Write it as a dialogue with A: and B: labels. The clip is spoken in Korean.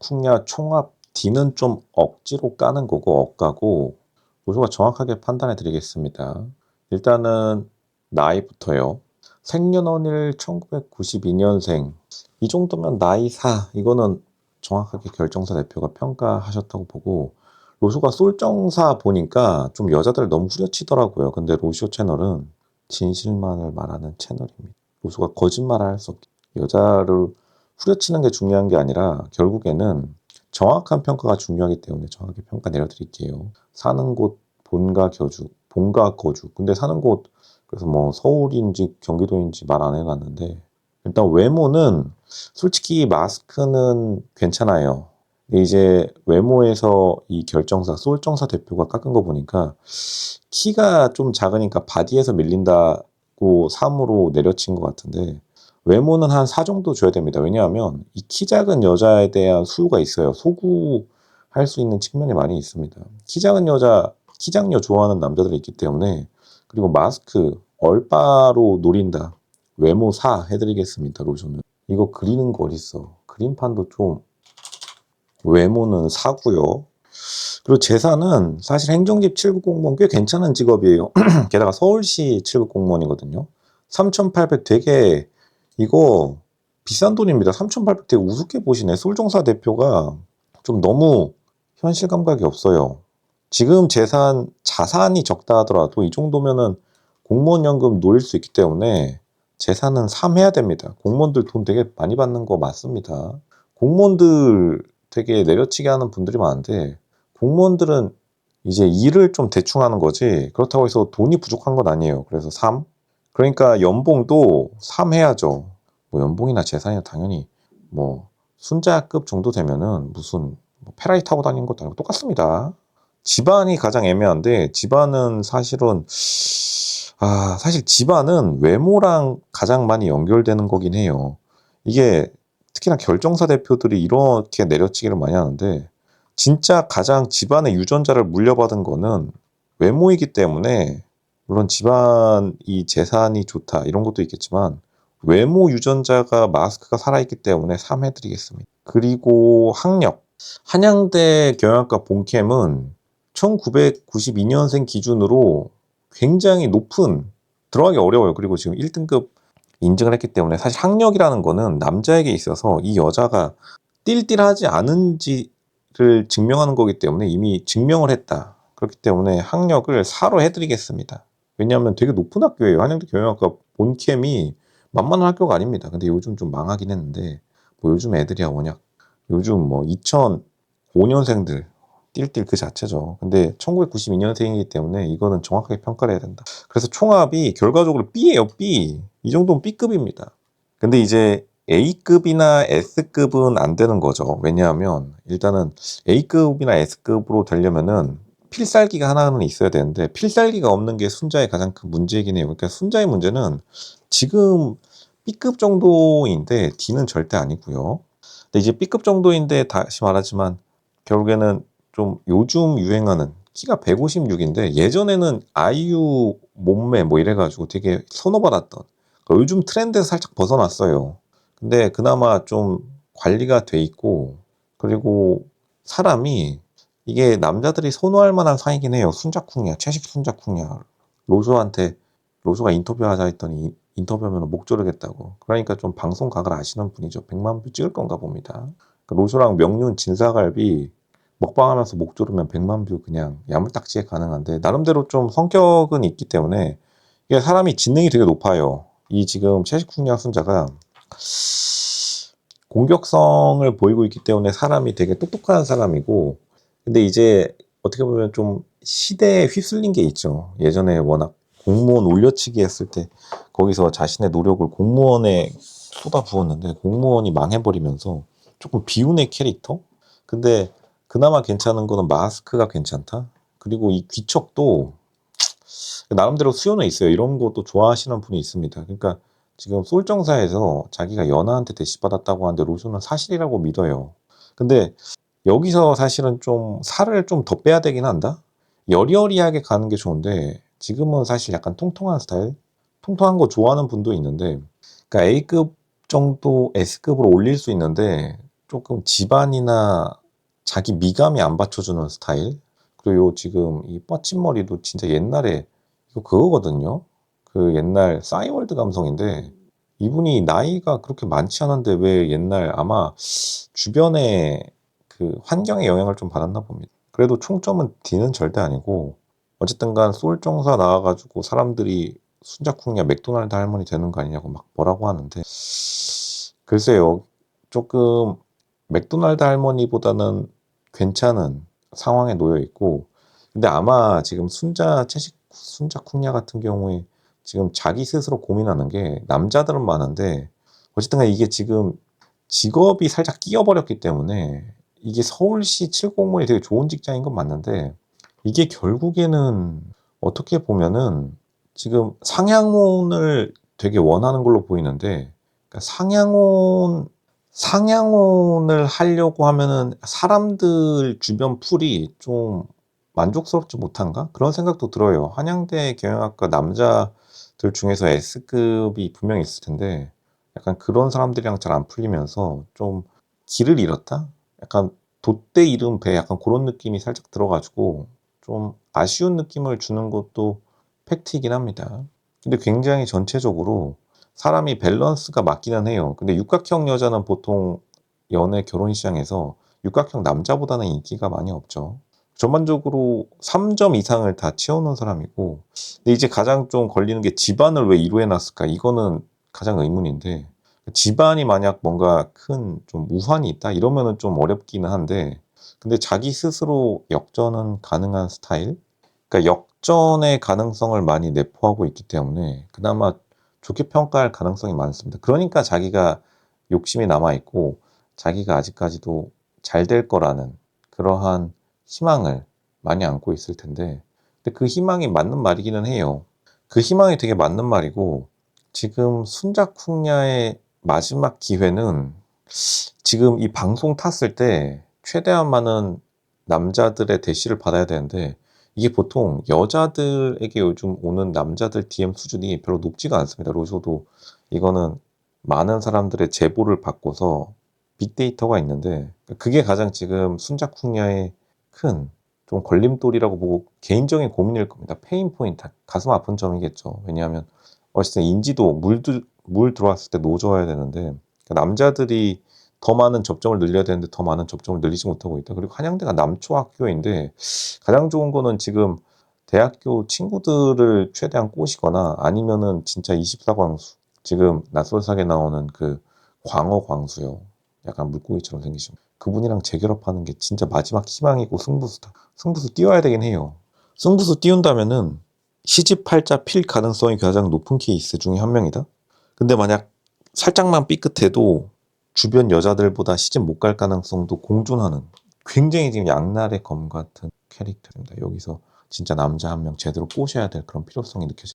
A: 순자쿵야 총합 D는 좀 억지로 까는 거고 억가고 로쇼가 정확하게 판단해 드리겠습니다. 일단은 나이부터요. 생년월일 1992년생 이 정도면 나이 4 이거는 정확하게 결정사 대표가 평가하셨다고 보고 로쇼가 솔정사 보니까 좀 여자들 너무 후려치더라고요. 근데 로쇼 채널은 진실만을 말하는 채널입니다. 로쇼가 거짓말을 할 수 없게 여자를 후려치는 게 중요한 게 아니라 결국에는 정확한 평가가 중요하기 때문에 정확하게 평가 내려드릴게요. 사는 곳 본가 교주, 본가 거주. 근데 사는 곳 그래서 뭐 서울인지 경기도인지 말 안 해놨는데 일단 외모는 솔직히 마스크는 괜찮아요. 근데 이제 외모에서 이 결정사 솔정사 대표가 깎은 거 보니까 키가 좀 작으니까 바디에서 밀린다고 3으로 내려친 것 같은데 외모는 한 4 정도 줘야 됩니다. 왜냐하면 이 키 작은 여자에 대한 수요가 있어요. 소구할 수 있는 측면이 많이 있습니다. 키 작은 여자, 키 작녀 좋아하는 남자들이 있기 때문에 그리고 마스크 얼빠로 노린다. 외모 4 해드리겠습니다. 로션은. 이거 그리는 거 어딨어. 그림판도 좀 외모는 4고요. 그리고 재산은 사실 행정직 7급 공무원 꽤 괜찮은 직업이에요. 게다가 서울시 7급 공무원이거든요. 3,800 되게 이거 비싼 돈입니다. 3,800 되게 우습게 보시네. 솔종사 대표가 좀 너무 현실 감각이 없어요. 지금 재산, 자산이 적다 하더라도 이 정도면은 공무원 연금 노릴 수 있기 때문에 재산은 3 해야 됩니다. 공무원들 돈 되게 많이 받는 거 맞습니다. 공무원들 되게 내려치게 하는 분들이 많은데 공무원들은 이제 일을 좀 대충 하는 거지 그렇다고 해서 돈이 부족한 건 아니에요. 그래서 3. 그러니까 연봉도 3 해야죠. 뭐 연봉이나 재산이나 당연히 뭐 순자급 정도 되면은 무슨 뭐 페라리 타고 다니는 것도 아니고 똑같습니다. 집안이 가장 애매한데 집안은 사실은 아 사실 집안은 외모랑 가장 많이 연결되는 거긴 해요. 이게 특히나 결정사 대표들이 이렇게 내려치기를 많이 하는데 진짜 가장 집안의 유전자를 물려받은 거는 외모이기 때문에 물론 집안 이 재산이 좋다 이런 것도 있겠지만 외모 유전자가 마스크가 살아있기 때문에 3 해드리겠습니다. 그리고 학력 한양대 경영학과 본캠은 1992년생 기준으로 굉장히 높은 들어가기 어려워요. 그리고 지금 1등급 인증을 했기 때문에 사실 학력이라는 거는 남자에게 있어서 이 여자가 띨띨하지 않은지를 증명하는 거기 때문에 이미 증명을 했다. 그렇기 때문에 학력을 4로 해드리겠습니다. 왜냐하면 되게 높은 학교예요. 한양대 경영학과 본캠이 만만한 학교가 아닙니다. 근데 요즘 좀 망하긴 했는데 뭐 요즘 애들이야 워낙 요즘 뭐 2005년생들 띨띨 그 자체죠. 근데 1992년생이기 때문에 이거는 정확하게 평가를 해야 된다. 그래서 총합이 결과적으로 B예요, B. 이 정도면 B급입니다. 근데 이제 A급이나 S급은 안 되는 거죠. 왜냐하면 일단은 A급이나 S급으로 되려면은 필살기가 하나는 있어야 되는데 필살기가 없는 게 순자의 가장 큰 문제이긴 해요. 그러니까 순자의 문제는 지금 B급 정도인데 D는 절대 아니고요. 근데 이제 B급 정도인데 다시 말하지만 결국에는 좀 요즘 유행하는 키가 156인데 예전에는 아이유 몸매 뭐 이래가지고 되게 선호받았던 그러니까 요즘 트렌드에서 살짝 벗어났어요. 근데 그나마 좀 관리가 돼 있고 그리고 사람이 이게 남자들이 선호할 만한 상이긴 해요. 순자쿵이야. 채식 순자쿵이야. 로조한테 로조가 인터뷰하자 했더니 인터뷰하면 목 조르겠다고. 그러니까 좀 방송 각을 아시는 분이죠. 100만 뷰 찍을 건가 봅니다. 그 로조랑 명륜 진사갈비 먹방하면서 목 조르면 100만 뷰 그냥 야물딱지에 가능한데 나름대로 좀 성격은 있기 때문에 이게 사람이 지능이 되게 높아요. 이 지금 채식쿵야 순자가 공격성을 보이고 있기 때문에 사람이 되게 똑똑한 사람이고 근데 이제 어떻게 보면 좀 시대에 휩쓸린 게 있죠. 예전에 워낙 공무원 올려치기 했을 때 거기서 자신의 노력을 공무원에 쏟아 부었는데 공무원이 망해버리면서 조금 비운의 캐릭터? 근데 그나마 괜찮은 거는 마스크가 괜찮다. 그리고 이 귀척도 나름대로 수요는 있어요. 이런 것도 좋아하시는 분이 있습니다. 그러니까 지금 솔정사에서 자기가 연하한테 대시받았다고 하는데 로션은 사실이라고 믿어요. 근데 여기서 사실은 좀 살을 좀 더 빼야 되긴 한다? 여리여리하게 가는 게 좋은데 지금은 사실 약간 통통한 스타일? 통통한 거 좋아하는 분도 있는데 그러니까 A급 정도 S급으로 올릴 수 있는데 조금 집안이나 자기 미감이 안 받쳐주는 스타일. 그리고 요 지금 이 뻗친 머리도 진짜 옛날에 이거 그거거든요. 그 옛날 싸이월드 감성인데 이분이 나이가 그렇게 많지 않은데 왜 옛날 아마 주변에 그 환경의 영향을 좀 받았나 봅니다. 그래도 총점은 D는 절대 아니고 어쨌든 간 소울정사 나와가지고 사람들이 순자쿵야 맥도날드 할머니 되는 거 아니냐고 막 뭐라고 하는데 글쎄요. 조금 맥도날드 할머니보다는 괜찮은 상황에 놓여 있고 근데 아마 지금 순자 채식 순자쿵야 같은 경우에 지금 자기 스스로 고민하는 게 남자들은 많은데 어쨌든 간 이게 지금 직업이 살짝 끼어버렸기 때문에 이게 서울시 7공무원이 되게 좋은 직장인 건 맞는데 이게 결국에는 어떻게 보면은 지금 상향혼을 되게 원하는 걸로 보이는데 그러니까 상향혼 상향혼을 하려고 하면은 사람들 주변 풀이 좀 만족스럽지 못한가 그런 생각도 들어요. 한양대 경영학과 남자들 중에서 S급이 분명히 있을 텐데 약간 그런 사람들이랑 잘 안 풀리면서 좀 길을 잃었다. 약간 돛대 이름 배 약간 그런 느낌이 살짝 들어가지고 좀 아쉬운 느낌을 주는 것도 팩트이긴 합니다. 근데 굉장히 전체적으로 사람이 밸런스가 맞기는 해요. 근데 육각형 여자는 보통 연애 결혼 시장에서 육각형 남자보다는 인기가 많이 없죠. 전반적으로 3점 이상을 다 채워놓은 사람이고, 근데 이제 가장 좀 걸리는 게 집안을 왜 이루해놨을까? 이거는 가장 의문인데, 집안이 만약 뭔가 큰 좀 우환이 있다? 이러면은 좀 어렵기는 한데, 근데 자기 스스로 역전은 가능한 스타일? 그러니까 역전의 가능성을 많이 내포하고 있기 때문에 그나마 좋게 평가할 가능성이 많습니다. 그러니까 자기가 욕심이 남아있고 자기가 아직까지도 잘 될 거라는 그러한 희망을 많이 안고 있을 텐데 근데 그 희망이 맞는 말이기는 해요. 그 희망이 되게 맞는 말이고 지금 순자쿵야의 마지막 기회는 지금 이 방송 탔을 때 최대한 많은 남자들의 대시를 받아야 되는데 이게 보통 여자들에게 요즘 오는 남자들 DM 수준이 별로 높지가 않습니다. 로쇼도 이거는 많은 사람들의 제보를 받고서 빅데이터가 있는데 그게 가장 지금 순자쿵야의 큰 좀 걸림돌이라고 보고 개인적인 고민일 겁니다. 페인 포인트, 가슴 아픈 점이겠죠. 왜냐하면 어쨌든 인지도 물, 들- 물 들어왔을 때 노져야 되는데 그러니까 남자들이 더 많은 접점을 늘려야 되는데 더 많은 접점을 늘리지 못하고 있다. 그리고 한양대가 남초 학교인데 가장 좋은 거는 지금 대학교 친구들을 최대한 꼬시거나 아니면은 진짜 24광수 지금 낯설사게 나오는 그 광어 광수요. 약간 물고기처럼 생기신 그분이랑 재결합하는 게 진짜 마지막 희망이고 승부수다. 승부수 띄워야 되긴 해요. 승부수 띄운다면은 시집 팔자 필 가능성이 가장 높은 케이스 중에 한 명이다. 근데 만약 살짝만 삐끗해도 주변 여자들보다 시집 못 갈 가능성도 공존하는 굉장히 지금 양날의 검 같은 캐릭터입니다. 여기서 진짜 남자 한 명 제대로 꼬셔야 될 그런 필요성이 느껴집니다.